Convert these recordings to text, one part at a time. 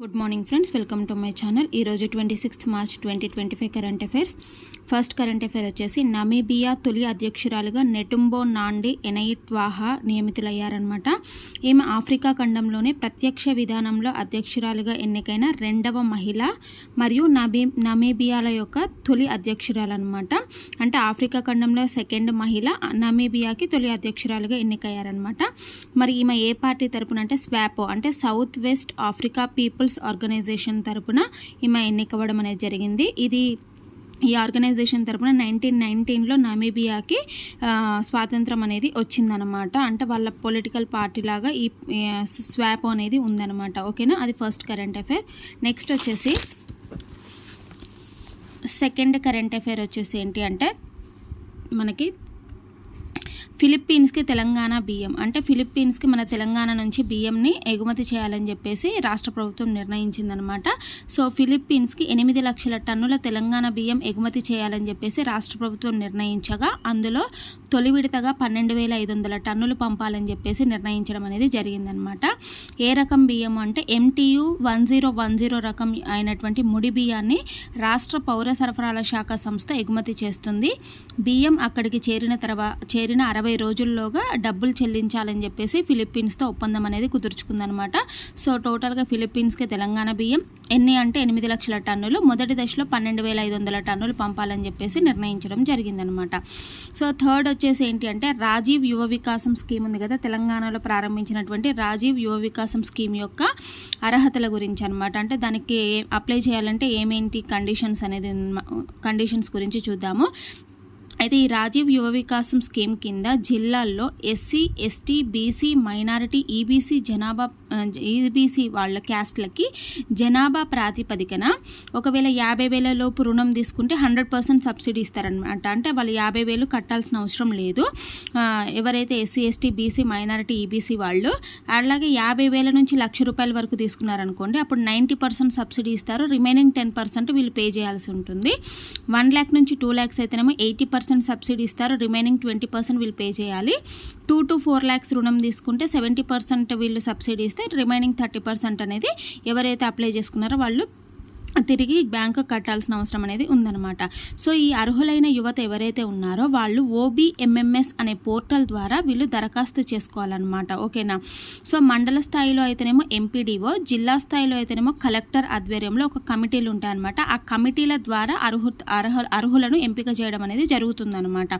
Good morning friends welcome to my channel ఈరోజు twenty sixth March twenty twenty five current affairs first current affair వచ్చేసి Namibia తొలి అధ్యక్షురాలుగా నెటుంబో నాండి ఎనయిట్ వాహా నియమితులయ్యారనమాట ఈమె Africa ఖండంలోనే ప్రత్యక్ష విధానంలో అధ్యక్షురాలుగా ఎన్నికైన రెండవ మహిళ మరియు నబీ నమీబియాల యొక్క తొలి అధ్యక్షురాలన్నమాట. అంటే ఆఫ్రికా ఖండంలో సెకండ్ మహిళ నమీబియాకి తొలి అధ్యక్షురాలుగా ఎన్నికయ్యారనమాట మరి ఈమె ఏ పార్టీ తరపున అంటే స్వాపో అంటే South West Africa People's Organisation తరపున ఈమె ఎన్నికవ్వడం అనేది జరిగింది. ఇది ఈ ఆర్గనైజేషన్ తరపున నైన్టీన్ నైన్టీన్లో నమీబియాకి స్వాతంత్రం అనేది వచ్చిందనమాట అంటే వాళ్ళ పొలిటికల్ పార్టీ లాగా ఈ స్వాప్ అనేది ఉందన్నమాట. ఓకేనా? అది ఫస్ట్ కరెంట్ అఫైర్. నెక్స్ట్ వచ్చేసి సెకండ్ కరెంట్ అఫైర్ వచ్చేసి ఏంటి అంటే మనకి ఫిలిప్పీన్స్కి తెలంగాణ బియ్యం. అంటే ఫిలిప్పీన్స్కి మన తెలంగాణ నుంచి బియ్యంని ఎగుమతి చేయాలని చెప్పేసి రాష్ట్ర ప్రభుత్వం నిర్ణయించిందనమాట. సో ఫిలిప్పీన్స్కి ఎనిమిది లక్షల టన్నుల తెలంగాణ బియ్యం ఎగుమతి చేయాలని చెప్పేసి రాష్ట్ర ప్రభుత్వం నిర్ణయించగా అందులో తొలి విడతగా పన్నెండు వేల ఐదు వందల టన్నులు పంపాలని చెప్పేసి నిర్ణయించడం అనేది జరిగిందనమాట. ఏ రకం బియ్యం అంటే MTU one zero one zero రకం అయినటువంటి ముడి బియ్యాన్ని రాష్ట్ర పౌర సరఫరాల శాఖ సంస్థ ఎగుమతి చేస్తుంది. బియ్యం అక్కడికి చేరిన తర్వాత చేరిన అరవై రోజుల్లోగా డబ్బులు చెల్లించాలని చెప్పేసి ఫిలిప్పీన్స్తో ఒప్పందం అనేది కుదుర్చుకుందనమాట. సో టోటల్గా ఫిలిప్పీన్స్కి తెలంగాణ బియ్యం ఎన్ని అంటే ఎనిమిది లక్షల టన్నులు మొదటి దశలో పన్నెండు వేల ఐదు వందల టన్నులు పంపాలని చెప్పేసి నిర్ణయించడం జరిగిందనమాట. సో థర్డ్ వచ్చేసి ఏంటి అంటే రాజీవ్ యువ వికాసం స్కీమ్ ఉంది కదా తెలంగాణలో ప్రారంభించినటువంటి రాజీవ్ యువ వికాసం స్కీమ్ యొక్క అర్హతల గురించి అనమాట అంటే దానికి అప్లై చేయాలంటే ఏమేంటి కండిషన్స్ అనేది కండిషన్స్ గురించి చూద్దాము. అయితే ఈ రాజీవ్ యువ వికాసం స్కీమ్ కింద జిల్లాల్లో SC ST BC minority EBC జనాభా ఈబీసీ వాళ్ళ క్యాస్ట్లకి జనాభా ప్రాతిపదికన ఒకవేళ యాభై వేల లోపు రుణం తీసుకుంటే హండ్రెడ్ పర్సెంట్ సబ్సిడీ ఇస్తారనమాట అంటే వాళ్ళు యాభై వేలు కట్టాల్సిన అవసరం లేదు. ఎవరైతే SC ST BC minority EBC వాళ్ళు అలాగే యాభై వేల నుంచి లక్ష రూపాయల వరకు తీసుకున్నారనుకోండి అప్పుడు నైంటీ పర్సెంట్ సబ్సిడీ ఇస్తారు. రిమైనింగ్ టెన్ పర్సెంట్ వీళ్ళు పే చేయాల్సి ఉంటుంది. వన్ ల్యాక్ నుంచి టూ ల్యాక్స్ అయితేనేమో ఎయిటీ పర్సెంట్ సబ్సిడీ ఇస్తారు. రిమైనింగ్ ట్వంటీ పర్సెంట్ వీళ్ళు పే చేయాలి. టూ టు ఫోర్ ల్యాక్స్ రుణం తీసుకుంటే సెవెంటీ పర్సెంట్ వీళ్ళు సబ్సిడీ ఇస్తే రిమైనింగ్ థర్టీ పర్సెంట్ అనేది ఎవరైతే అప్లై చేసుకున్నారో వాళ్ళు తిరిగి బ్యాంకు కట్టాల్సిన అవసరం అనేది ఉందన్నమాట. సో ఈ అర్హులైన యువత ఎవరైతే ఉన్నారో వాళ్ళు ఓబీఎంఎంఎస్ అనే పోర్టల్ ద్వారా వీళ్ళు దరఖాస్తు చేసుకోవాలన్నమాట. ఓకేనా? సో మండల స్థాయిలో అయితేనేమో ఎంపీడీఓ జిల్లా స్థాయిలో అయితేనేమో కలెక్టర్ ఆధ్వర్యంలో ఒక కమిటీలు ఉంటాయన్నమాట. ఆ కమిటీల ద్వారా అర్హు అర్హ అర్హులను ఎంపిక చేయడం అనేది జరుగుతుందన్నమాట.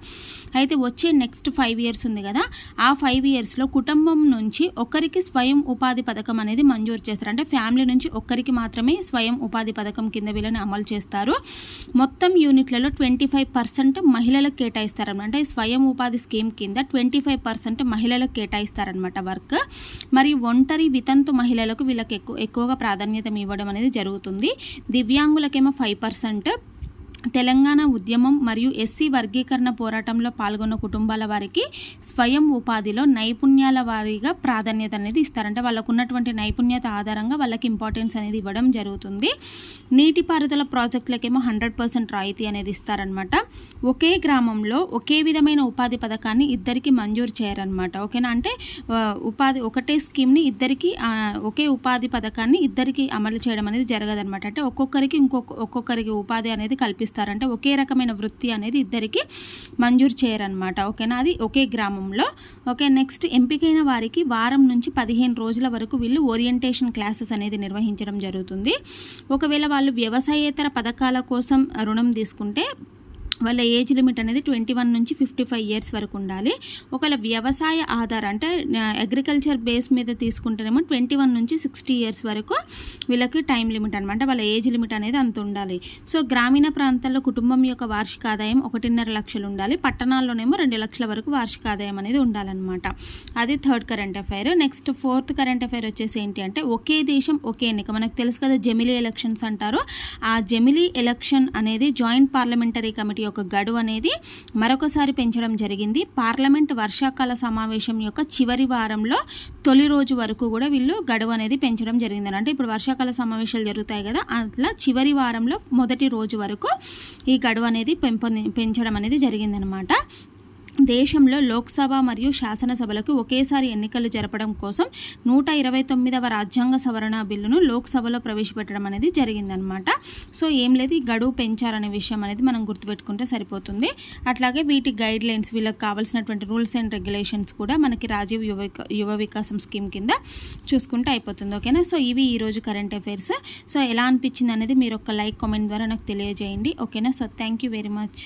అయితే వచ్చే నెక్స్ట్ ఫైవ్ ఇయర్స్ ఉంది కదా ఆ ఫైవ్ ఇయర్స్లో కుటుంబం నుంచి ఒకరికి స్వయం ఉపాధి పథకం అనేది మంజూరు చేస్తారు. అంటే ఫ్యామిలీ నుంచి ఒక్కరికి మాత్రమే స్వయం ఉపాధి పథకం కింద వీళ్ళని అమలు చేస్తారు. మొత్తం యూనిట్లలో ట్వంటీ ఫైవ్ పర్సెంట్ మహిళలకు కేటాయిస్తారనమాట అంటే ఈ స్వయం ఉపాధి స్కీమ్ కింద ట్వంటీ ఫైవ్ పర్సెంట్ మహిళలకు కేటాయిస్తారనమాట వర్క్. మరియు ఒంటరి వితంతు మహిళలకు వీళ్ళకి ఎక్కువ ఎక్కువగా ప్రాధాన్యత ఇవ్వడం అనేది జరుగుతుంది. దివ్యాంగులకేమో ఫైవ్ పర్సెంట్ తెలంగాణ ఉద్యమం మరియు ఎస్సీ వర్గీకరణ పోరాటంలో పాల్గొన్న కుటుంబాల వారికి స్వయం ఉపాధిలో నైపుణ్యాల వారీగా ప్రాధాన్యత అనేది ఇస్తారంటే. వాళ్ళకు ఉన్నటువంటి నైపుణ్యత ఆధారంగా వాళ్ళకి ఇంపార్టెన్స్ అనేది ఇవ్వడం జరుగుతుంది. నీటిపారుదల ప్రాజెక్టులకేమో హండ్రెడ్ పర్సెంట్ రాయితీ అనేది ఇస్తారనమాట ఒకే గ్రామంలో ఒకే విధమైన ఉపాధి పథకాన్ని ఇద్దరికి మంజూరు చేయరనమాట ఓకేనా? అంటే ఉపాధి ఒకటే స్కీమ్ని ఇద్దరికి ఒకే ఉపాధి పథకాన్ని ఇద్దరికి అమలు చేయడం అనేది జరగదనమాట అంటే ఒక్కొక్కరికి ఇంకొక ఒక్కొక్కరికి ఉపాధి అనేది అంటే ఒకే రకమైన వృత్తి అనేది ఇద్దరికి మంజూరు చేయరనమాట ఓకేనా? అది ఒకే గ్రామంలో. ఓకే నెక్స్ట్ ఎంపికైన వారికి వారం నుంచి పదిహేను రోజుల వరకు వీళ్ళు ఓరియంటేషన్ క్లాసెస్ అనేది నిర్వహించడం జరుగుతుంది. ఒకవేళ వాళ్ళు వ్యవసాయేతర పథకాల కోసం రుణం తీసుకుంటే వాళ్ళ ఏజ్ లిమిట్ అనేది ట్వంటీ వన్ నుంచి ఫిఫ్టీ ఫైవ్ ఇయర్స్ వరకు ఉండాలి. ఒకవేళ వ్యవసాయ ఆధార అంటే అగ్రికల్చర్ బేస్ మీద తీసుకుంటేనేమో ట్వంటీ వన్ నుంచి సిక్స్టీ ఇయర్స్ వరకు వీళ్ళకి టైం లిమిట్ అనమాట వాళ్ళ ఏజ్ లిమిట్ అనేది అంత ఉండాలి. సో గ్రామీణ ప్రాంతాల్లో కుటుంబం యొక్క వార్షిక ఆదాయం ఒకటిన్నర లక్షలు ఉండాలి. పట్టణాల్లోనేమో రెండు లక్షల వరకు వార్షిక ఆదాయం అనేది ఉండాలన్నమాట. అది third current affair next fourth current affair వచ్చేసి ఏంటి అంటే ఒకే దేశం ఒకే ఎన్నిక. మనకు తెలుసు కదా జమిలీ ఎలక్షన్స్ అంటారు. ఆ జమిలీ ఎలక్షన్ అనేది జాయింట్ పార్లమెంటరీ కమిటీ యొక్క గడువు అనేది మరొకసారి పెంచడం జరిగింది. పార్లమెంట్ వర్షాకాల సమావేశం యొక్క చివరి వారంలో తొలి రోజు వరకు కూడా వీళ్ళు గడువు అనేది పెంచడం జరిగింది అంటే ఇప్పుడు వర్షాకాల సమావేశాలు జరుగుతాయి కదా అట్లా చివరి వారంలో మొదటి రోజు వరకు ఈ గడువు అనేది పెంపొంది పెంచడం అనేది జరిగిందనమాట. దేశంలో లోక్సభ మరియు శాసనసభలకు ఒకేసారి ఎన్నికలు జరపడం కోసం నూట ఇరవై తొమ్మిదవ రాజ్యాంగ సవరణ బిల్లును లోక్సభలో ప్రవేశపెట్టడం అనేది జరిగిందనమాట సో ఏం లేదు ఈ గడువు పెంచారనే విషయం అనేది మనం గుర్తుపెట్టుకుంటే సరిపోతుంది. అట్లాగే వీటి గైడ్ లైన్స్ వీళ్ళకి కావాల్సినటువంటి రూల్స్ అండ్ రెగ్యులేషన్స్ కూడా మనకి రాజీవ్ యువ యువ వికాసం స్కీమ్ కింద చూసుకుంటే అయిపోతుంది ఓకేనా? సో ఇవి ఈరోజు కరెంట్ అఫైర్స్. సో ఎలా అనిపించింది అనేది మీరు ఒక లైక్ కామెంట్ ద్వారా నాకు తెలియజేయండి ఓకేనా? So thank you very much.